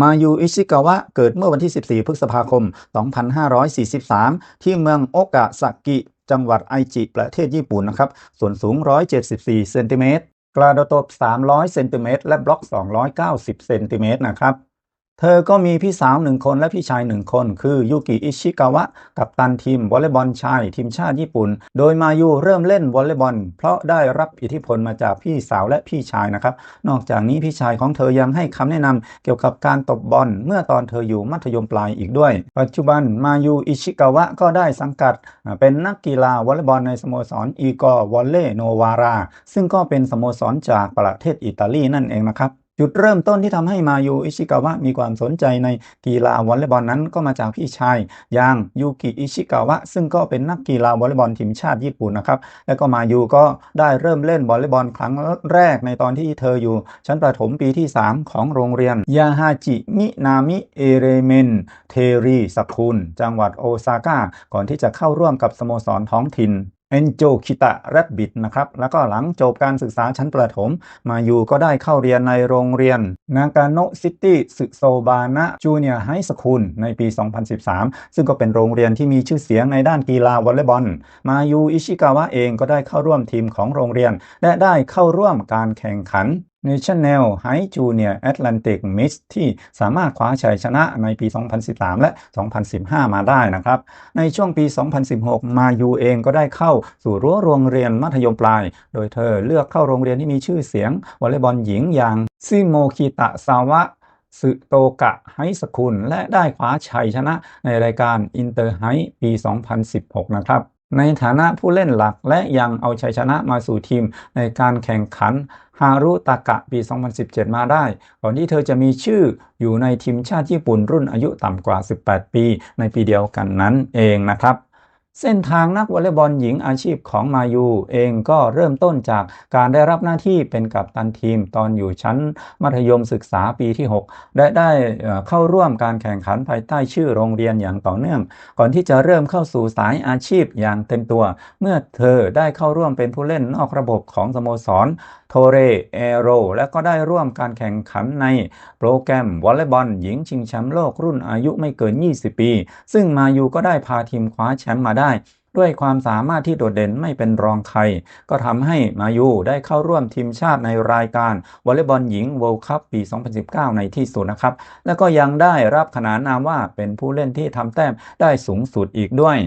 มายูอิชิกาวะเกิดเมื่อวันที่ 14 พฤษภาคม 2543 ที่เมืองโอกะซากิ จังหวัดไอจิ ประเทศญี่ปุ่นนะครับ ส่วนสูง 174 เซนติเมตร กระโดดตบ 300 เซนติเมตร และบล็อก 290 เซนติเมตรนะครับ เธอก็มีพี่สาวหนึ่งคนและพี่ชายหนึ่งคน คือยูกิอิชิกาวะ กับตันทีมวอลเลย์บอลชายทีมชาติญี่ปุ่น โดยมายูเริ่มเล่นวอลเลย์บอล เพราะได้รับอิทธิพลมาจากพี่สาวและพี่ชายนะครับ นอกจากนี้พี่ชายของเธอยังให้คำแนะนำเกี่ยวกับการตบบอลเมื่อตอนเธออยู่มัธยมปลายอีกด้วย ปัจจุบันมายูอิชิกาวะก็ได้สังกัดเป็นนักกีฬาวอลเลย์บอลในสโมสรอีกอวอลเลโนวาราซึ่งก็เป็นสโมสรจากประเทศอิตาลีนั่นเองนะครับ จุดเริ่มต้นที่ทำให้มายูอิชิกาวะมีความสนใจในกีฬาวอลเลย์บอลนั้นก็มาจากพี่ชายอย่างยูกิอิชิกาวะ ซึ่งก็เป็นนักกีฬาวอลเลย์บอลทีมชาติญี่ปุ่นนะครับแล้วก็มายูก็ได้เริ่มเล่นวอลเลย์บอลครั้งแรกในตอนที่เธออยู่ ชั้นประถมปีที่ 3 ของโรงเรียนยาฮาจิมินามิเอเรเมนเทรีสกุลจังหวัดโอซาก้าก่อนที่จะเข้าร่วมกับสโมสรท้องถิ่น เอนโจคิตะแรบบิดนะครับ แล้วก็หลังจบการศึกษาชั้นประถม มาอยู่ก็ได้เข้าเรียนในโรงเรียน นากาโนซิตี้สึโซบานะจูเนียไฮสคูลในปี 2013 ซึ่งก็เป็นโรงเรียนที่มีชื่อเสียงในด้านกีฬาวอลเลย์บอล มายูอิชิกาวะเองก็ได้เข้าร่วมทีมของโรงเรียน และได้เข้าร่วมการแข่งขัน National High Junior Atlantic Mix ที่สามารถคว้าชัยชนะในปี 2013 และ 2015 มาได้นะครับ ในช่วงปี 2016 มายูเองก็ได้เข้าสู่รั้วโรงเรียนมัธยมปลาย โดยเธอเลือกเข้าโรงเรียนที่มีชื่อเสียงวอลเลย์บอลหญิงอย่างซิโมคิตะซาวะสึโตกะไฮสคูลและได้คว้าชัยชนะในรายการอินเตอร์ไฮปี 2016 นะครับ ในฐานะผู้เล่นหลักและยังเอาชัยชนะมาสู่ทีมในการแข่งขันฮารุตากะปี 2017 มาได้ ก่อนที่เธอจะมีชื่ออยู่ในทีมชาติญี่ปุ่นรุ่นอายุต่ำกว่า 18 ปี ในปีเดียวกันนั้นเองนะครับ เส้นทางนักวอลเลย์บอลหญิงอาชีพของมายูเองก็เริ่มต้นจากการได้รับหน้าที่เป็นกัปตันทีมตอนอยู่ชั้นมัธยมศึกษาปีที่ 6 และได้เอ่อเข้าร่วมการแข่งขันภายใต้ชื่อโรงเรียนอย่างต่อเนื่อง ก่อนที่จะเริ่มเข้าสู่สายอาชีพอย่างเต็มตัว เมื่อเธอได้เข้าร่วมเป็นผู้เล่นนอกระบบของสโมสรโทเรเอโรและก็ได้ร่วมการแข่งขันในโปรแกรมวอลเลย์บอลหญิงชิงแชมป์โลกรุ่นอายุไม่เกิน 20 ปี ซึ่งมายูก็ได้พาทีมคว้าแชมป์มาได้ด้วยความสามารถที่โดดเด่นไม่เป็นรองใคร ก็ทำให้มายูได้เข้าร่วมทีมชาติในรายการวอลเลย์บอลหญิงเวิลด์คัพปี 2019 ในที่สุดนะครับ และก็ยังได้รับขนานนามว่าเป็นผู้เล่นที่ทำแต้มได้สูงสุดอีกด้วย